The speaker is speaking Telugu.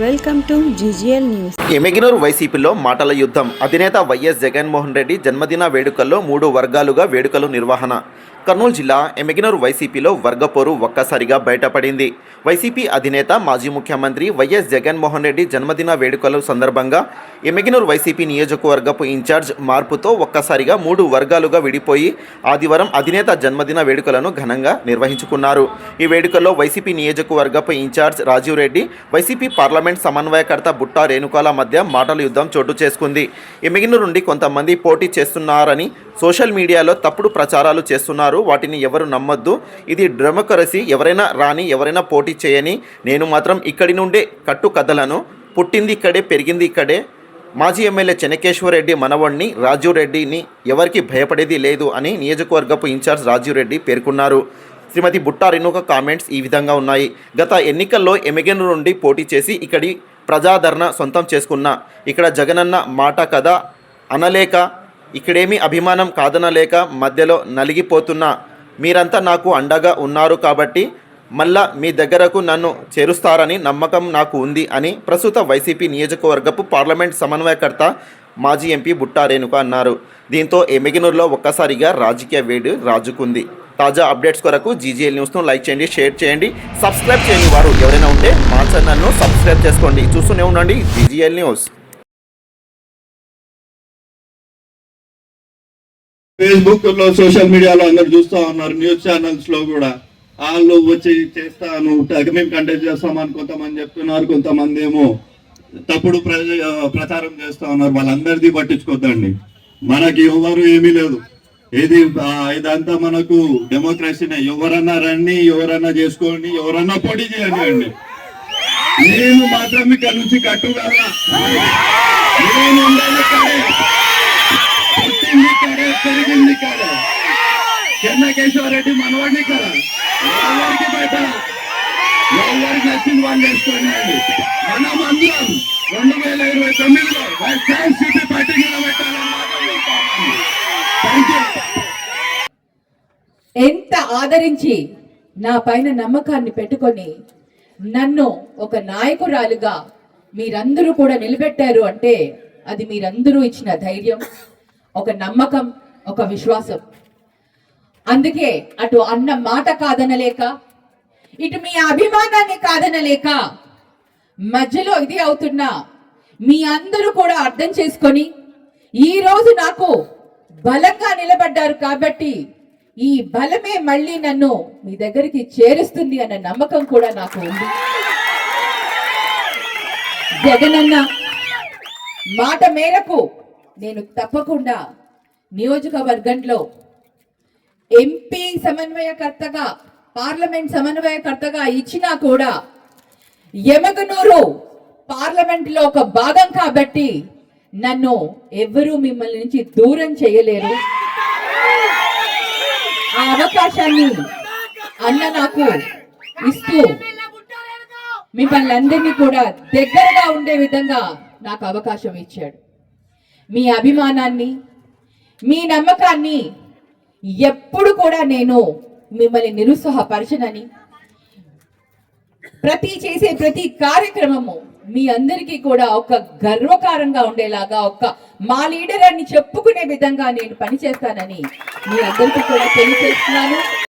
Welcome to GGL news. Yemmiganur వైసీపీలో మాటల యుద్ధం. అధినేత వైఎస్ జగన్మోహన్ రెడ్డి జన్మదిన వేడుకల్లో మూడు వర్గాలుగా వేడుకలు నిర్వహణ. కర్నూలు జిల్లా ఎమ్మిగినూరు వైసీపీలో వర్గపోరు ఒక్కసారిగా బయటపడింది. వైసీపీ అధినేత మాజీ ముఖ్యమంత్రి వైఎస్ జగన్మోహన్ రెడ్డి జన్మదిన వేడుకల సందర్భంగా ఎమ్మిగినూరు వైసీపీ నియోజకవర్గపు ఇన్ఛార్జ్ మార్పుతో ఒక్కసారిగా మూడు వర్గాలుగా విడిపోయి ఆదివారం అధినేత జన్మదిన వేడుకలను ఘనంగా నిర్వహించుకున్నారు. ఈ వేడుకల్లో YCP నియోజకవర్గపు incharge Rajiv Reddy YCP parliament సమన్వయకర్త బుట్టా రేణుకాల మధ్య మాటల యుద్ధం చోటు చేసుకుంది. ఎమిగినూరు నుండి కొంతమంది పోటీ చేస్తున్నారని సోషల్ మీడియాలో తప్పుడు ప్రచారాలు చేస్తున్నారు. వాటిని ఎవరు నమ్మొద్దు. ఇది డెమోక్రసీ ఎవరైనా రాని ఎవరైనా పోటీ చేయని నేను మాత్రం ఇక్కడి నుండే కట్టు కథలను పుట్టింది ఇక్కడే పెరిగింది ఇక్కడే. మాజీ ఎమ్మెల్యే చెనకేశ్వరరెడ్డి మనవణ్ణి రాజీవ్ రెడ్డిని ఎవరికి భయపడేది లేదు అని నియోజకవర్గపు ఇన్ఛార్జ్ రాజీవ్ రెడ్డి పేర్కొన్నారు. శ్రీమతి బుట్టా రేణుక కామెంట్స్ ఈ విధంగా ఉన్నాయి. గత ఎన్నికల్లో ఎమెగెన్ నుండి పోటీ చేసి ఇక్కడి ప్రజాదరణ సొంతం చేసుకున్న ఇక్కడ జగనన్న మాట కథ అనలేక ఇక్కడేమీ అభిమానం కాదనలేక మధ్యలో నలిగిపోతున్నా మీరంతా నాకు అండగా ఉన్నారు కాబట్టి మళ్ళా మీ దగ్గరకు నన్ను చేరుస్తారని నమ్మకం నాకు ఉంది అని ప్రస్తుత వైసీపీ నియోజకవర్గపు పార్లమెంట్ సమన్వయకర్త మాజీ ఎంపీ బుట్టా రేణుక అన్నారు. దీంతో ఎమెగినూరులో ఒక్కసారిగా రాజకీయ వేడి రాజుకుంది. తాజా అప్డేట్స్ కొరకు జీజీఎల్ న్యూస్ను లైక్ చేయండి షేర్ చేయండి సబ్స్క్రైబ్ చేయని వారు ఎవరైనా ఉంటే మా ఛానల్ను సబ్స్క్రైబ్ చేసుకోండి. చూస్తూనే ఉండండి జీజీఎల్ న్యూస్. ఫేస్బుక్లో సోషల్ మీడియాలో అందరు చూస్తా ఉన్నారు న్యూస్ ఛానల్స్లో కూడా. వాళ్ళు వచ్చి చేస్తాను మేము కంటెక్ట్ చేస్తామని కొంతమంది చెప్తున్నారు కొంతమంది ఏమో తప్పుడు ప్రచారం చేస్తా ఉన్నారు. వాళ్ళందరిది పట్టించుకోద్దండి. మనకి ఎవరు ఏమీ లేదు. ఇది ఇదంతా మనకు డెమోక్రసీనే. ఎవరన్నా రండి ఎవరన్నా చేసుకోండి ఎవరన్నా పోటీ చేయండి అండి. నేను మాత్రం ఇక్కడ నుంచి కట్టుగా నేను ఉండాలి ఇక్కడే. పుట్టింది ఇక్కడే పెరిగింది ఇక్కడే చెన్నకేశ్వరరెడ్డి మనవాడిని కదా. ఎవరికి బయట ఎవరికి నచ్చింది వాళ్ళు చేసుకోండి మనం అందరం రెండు వేల ఇరవై తొమ్మిదిలో సైన్స్ సిటీ పార్టీ నిలబెట్టాలని ఎంత ఆదరించి నా పైన నమ్మకాన్ని పెట్టుకొని నన్ను ఒక నాయకురాలుగా మీరందరూ కూడా నిలబెట్టారు అంటే అది మీరందరూ ఇచ్చిన ధైర్యం ఒక నమ్మకం ఒక విశ్వాసం. అందుకే అటు అన్న మాట కాదనలేక ఇటు మీ అభిమానాన్ని కాదనలేక మధ్యలో ఇది అవుతున్నా మీ అందరూ కూడా అర్థం చేసుకొని ఈ రోజు నాకు బలంగా నిలబడ్డారు కాబట్టి ఈ బలమే మళ్ళీ నన్ను మీ దగ్గరికి చేరుస్తుంది అన్న నమ్మకం కూడా నాకు ఉంది. జగనన్న మాట మేరకు నేను తప్పకుండా నియోజకవర్గంలో ఎంపీ సమన్వయకర్తగా పార్లమెంట్ సమన్వయకర్తగా ఇచ్చినా కూడా యమగనూరు పార్లమెంట్లో ఒక భాగం కాబట్టి నన్ను ఎవరూ మిమ్మల్ని నుంచి దూరం చేయలేరు. ఆ అవకాశాన్ని అన్న నాకు ఇస్తూ మిమ్మల్ని అందరినీ కూడా దగ్గరగా ఉండే విధంగా నాకు అవకాశం ఇచ్చాడు. మీ అభిమానాన్ని మీ నమ్మకాన్ని ఎప్పుడు కూడా నేను మిమ్మల్ని నిరుత్సాహపరచనని. ప్రతి చేసే ప్రతి కార్యక్రమము మీ అందరికీ కూడా ఒక గర్వకారంగా ఉండేలాగా ఒక మా లీడర్ అని చెప్పుకునే విధంగా నేను పనిచేస్తానని మీ అందరికీ కూడా తెలియజేస్తున్నాను.